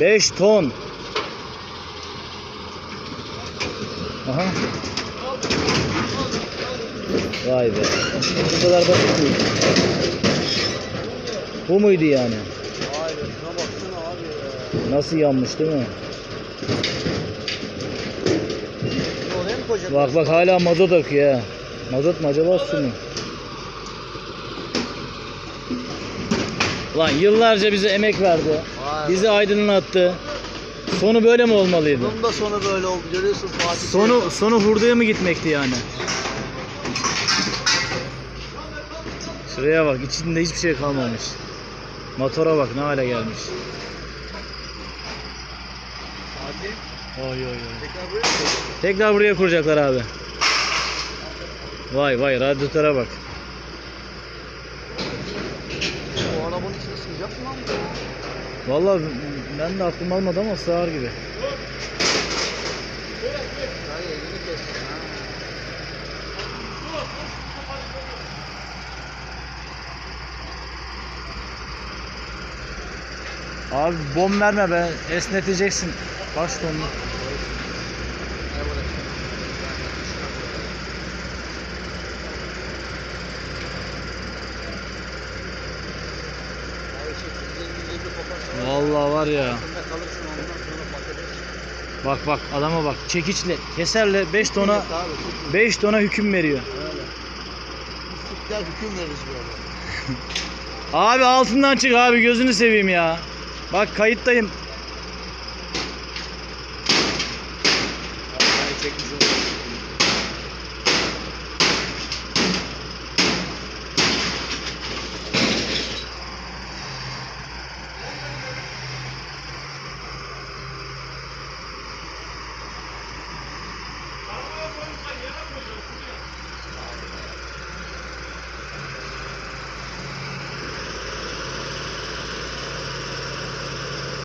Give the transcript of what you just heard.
5 ton. Aha. Vay be. Bu kadar basit miydi? Bu muydu yani? Hayır şuna baksana abi. Nasıl yanmış değil mi? Bak bak hala mazot akıyor ha. Mazot mu acaba su mu? Lan yıllarca bize emek verdi. Vay. Bizi aydınlattı. Sonu böyle mi olmalıydı? Bunun da sonu böyle oldu. Görüyorsun Fatih. Sonu sonu hurdaya mı gitmekti yani? Şuraya bak içinde hiçbir şey kalmamış. Motora bak ne hale gelmiş. Fatih. Oy oy oy. Tekrar buraya? Tekrar buraya kuracaklar abi. Vay vay radyatöre bak. Sığacak mı lan bu? Vallahi ben de aklım almadı ama sığar gibi. Hayır ha. Abi bom verme be esneteceksin. Kaç tonlu? Ne bırakayım? Abi şey, yüzde yüzde koparsan Vallahi var ya. Bak bak adama bak. Çekiçle, keserle 5 tona Yok abi, süt- 5 tona hüküm veriyor. Hüküm veririz böyle. Abi altından çık abi gözünü seveyim ya. Bak kayıttayım. Abi çekmiş olur.